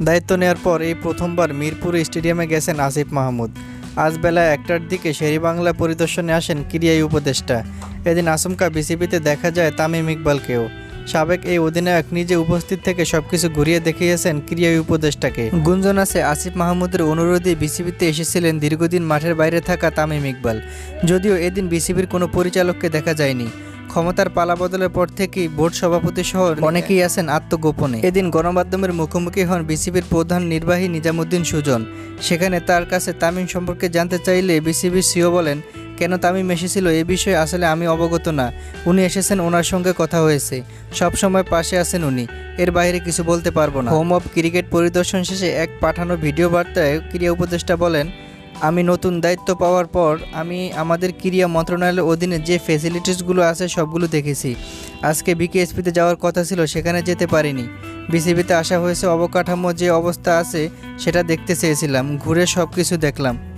দায়িত্ব নেওয়ার পর এই প্রথমবার মিরপুর স্টেডিয়ামে গেছেন আসিফ মাহমুদ। আজ বেলা একটার দিকে শেরিবাংলা পরিদর্শনে আসেন ক্রিয়াই উপদেষ্টা। এদিন আচমকা বিসিবিতে দেখা যায় তামিম ইকবালকেও। সাবেক এই অধিনায়ক নিজে উপস্থিত থেকে সবকিছু ঘুরিয়ে দেখিয়েছেন ক্রিয়াই উপদেষ্টাকে। গুঞ্জন আছে আসিফ মাহমুদের অনুরোধে বিসিবিতে এসেছিলেন দীর্ঘদিন মাঠের বাইরে থাকা তামিম ইকবাল। যদিও এদিন বিসিবির কোনো পরিচালককে দেখা যায়নি। ক্ষমতার পালা বদলের পর থেকেই বোর্ড সভাপতি সহ অনেকেই আছেন আত্মগোপনে। এদিন গণমাধ্যমের মুখোমুখি হন বিসিবির প্রধান নির্বাহী নিজামুদ্দিন সুজন। সেখানে তার কাছে তামিম সম্পর্কে জানতে চাইলে বিসিবির সিও বলেন, কেন তামিম এসেছিল? এ বিষয়ে আসলে আমি অবগত না। উনি এসেছেন ওনার সঙ্গে কথা হয়েছে। সব সময় পাশে আছেন উনি। এর বাইরে কিছু বলতে পারব না। হোম অফ ক্রিকেট পরিদর্শন শেষে এক পাঠানো ভিডিও বার্তায় ক্রীড়া উপদেষ্টা বলেন আমি নতুন দায়িত্ব পাওয়ার পর আমি আমাদের ক্রিয়া মন্ত্রণালয়ের অধীনে যে ফেসিলিটিসগুলো আছে সবগুলো দেখেছি। আজকে বিকেএসপিতে যাওয়ার কথা ছিল, সেখানে যেতে পারিনি। বিসিবিতে আসা হয়েছে, অবকাঠামো যে অবস্থা আছে, সেটা দেখতে চেয়েছিলাম, ঘুরে সব কিছু দেখলাম।